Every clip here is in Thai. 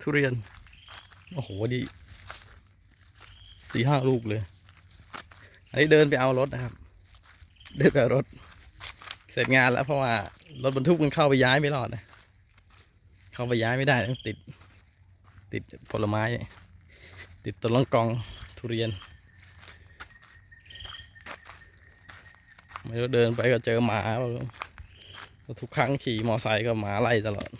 ทุเรียน โอ้โหดีสี่ห้าลูกเลย อันนี้เดินไปเอารถนะครับ เดินไปเอารถ เสร็จงานแล้วเพราะว่ารถบรรทุกมันเข้าไปย้ายไม่รอดนะ เข้าไปย้ายไม่ได้ต้องติด ติดผลไม้ ติดต้นลองกองทุเรียนไม่รู้เดินไปก็เจอหมา ทุกครั้งขี่มอไซค์ก็หมาไล่ตลอด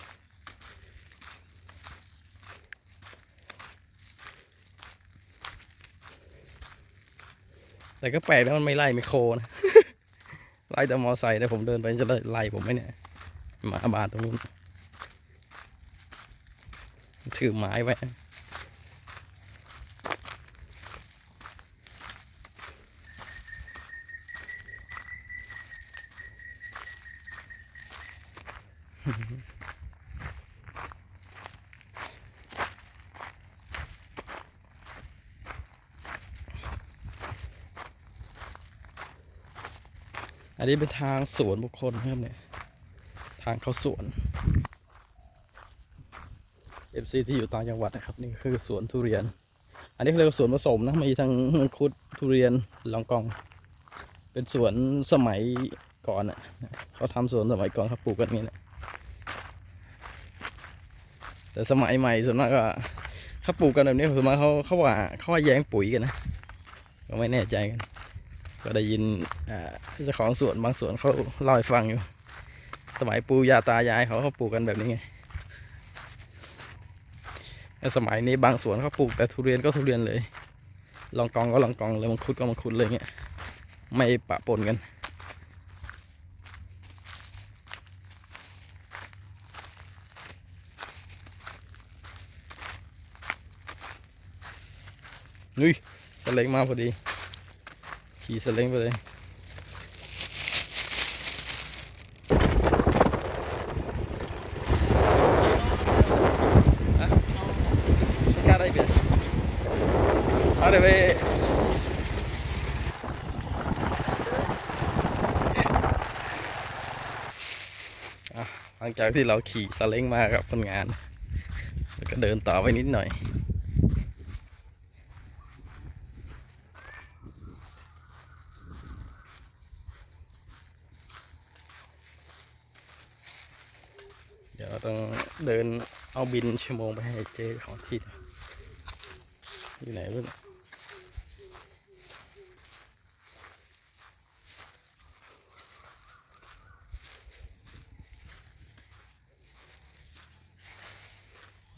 แต่ก็แปลกนะมันไม่ไล่ไมโครนะไล่แต่มอไซค์แต่ผมเดินไปจะไล่ผมไหมเนี่ยหมาบาดตรงนู้นถือไม้ไว้ อันนี้เป็นทางสวนบุคคลนะครับเนี่ย ทางเข้าสวน FC ที่อยู่ต่างจังหวัดนะครับ นี่คือสวนทุเรียน อันนี้เรียกว่าสวนผสมนะ มีทั้งมังคุดทุเรียนลองกอง เป็นสวนสมัยก่อนอะเขาทำสวนสมัยก่อนเขาปลูกกันนี้แหละ แต่สมัยใหม่ส่วนมากก็เขาปลูกกันแบบนี้ส่วนมากเขาเขาว่าเขาว่าแย้งปุ๋ยกันนะ ก็ไม่แน่ใจกัน ก็ได้ยินเจ้าของสวนบางสวนเขาเล่าให้ฟังอยู่ สมัยปู่ย่าตายายเขาเขาปลูกกันแบบนี้ไงแต่สมัยนี้บางสวนเขาปลูกแต่ทุเรียนก็ทุเรียนเลย ลองกองก็ลองกองเลยมังคุดก็มังคุดเลยเงี้ย ไม่ปะปนกัน นุ้ยสเล็งมาพอดี ขี่สเล้งไปเลย Cara ahí, bien. Ahora ve. อะหลังจากที่เราขี่สเล้งมากับคนงาน แล้วก็เดินต่อไปนิดหน่อย เราต้องเดินเอาบินชั่วโมงไปให้เจ๊ของที่ อยู่ไหนวะเนี่ย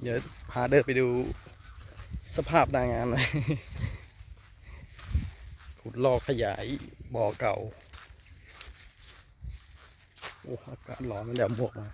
เดี๋ยวพาเดินไปดูสภาพหนางานหน่อยขุดลอกขยายบ่อเก่า โอ้อากาศร้อนมันเดี๋ยวบวกมา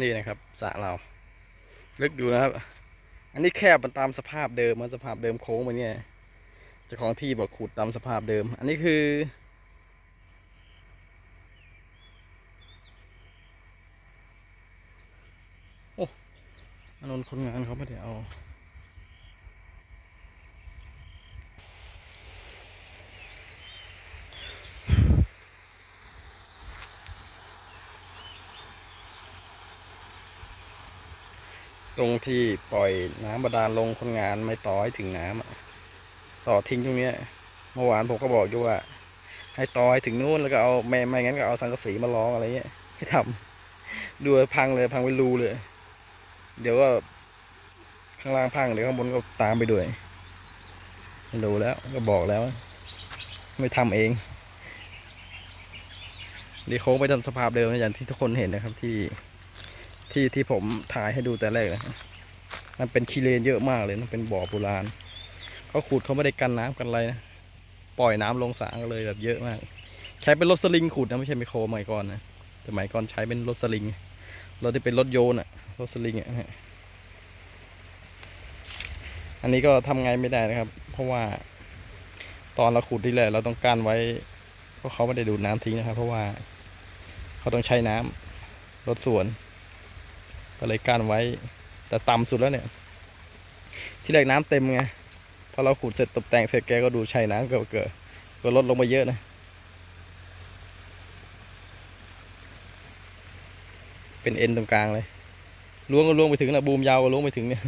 นี่นะครับสระเรา ลึกอยู่นะครับ อันนี้แคบมันตามสภาพเดิมมันสภาพเดิมโค้งมาเนี่ยจ้าของที่บอกขุดตามสภาพเดิม อันนี้คือ โอ้อนนคนงานเขาไม่ได้เอา ตรงที่ปล่อยน้ำบาดาลลงคนงานไม่ต่อให้ถึงน้ำต่อทิ้งตรงเนี้ยเมื่อวานผมก็บอกอยู่ว่า ให้ต่อให้ถึงนู้นแล้วก็เอาไม่ไม่งั้นก็เอาสังกะสีมาล้ออะไรเงี้ยให้ทำดูพังเลยพังเป็นรูเลย เดี๋ยวก็ข้างล่างพังเดี๋ยวข้างบนก็ตามไปด้วยรู้แล้วก็บอกแล้ว ไม่ทำเองดีโค้งไปทำสภาพเดิมอย่างที่ทุกคนเห็นนะครับที่ ที่ที่ผมถ่ายให้ดูแต่แรกนะมันเป็นคีเลนเยอะมากเลยมันเป็นบ่อโบราณเขาขุดเขาไม่ได้กันน้ำกันอะไรนะปล่อยน้ำลงสระก็เลยแบบเยอะมาก ใช้เป็นรถสลิงขุดนะไม่ใช่ไมโครใหม่ก่อนนะสมัยก่อนใช้เป็นรถสลิงเรถที่เป็นรถโยนอะรถสลิงอะอันนี้ก็ทำไงไม่ได้นะครับ เพราะว่า ตอนเราขุดที่แรกเราต้องการไว้เพราะเขาไม่ได้ดูดน้ำทิ้งนะครับ เพราะว่า เขาต้องใช้น้ำรถสวน ก็เลยกั้นไว้ แต่ต่ำสุดแล้วเนี่ย ที่แรกน้ำเต็มไงพอเราขุดเสร็จตกแต่งเสร็จแกก็ดูใช้น้ำเกิดเกิดก็ลดลงไปเยอะนะเป็นเอ็นตรงกลางเลยล้วงก็ล้วงไปถึงนะบูมยาวก็ล้วงไปถึงเนี่ย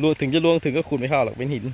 ล้วงถึงจะล้วงถึงก็ขุดไม่เข้าหรอกเป็นหิน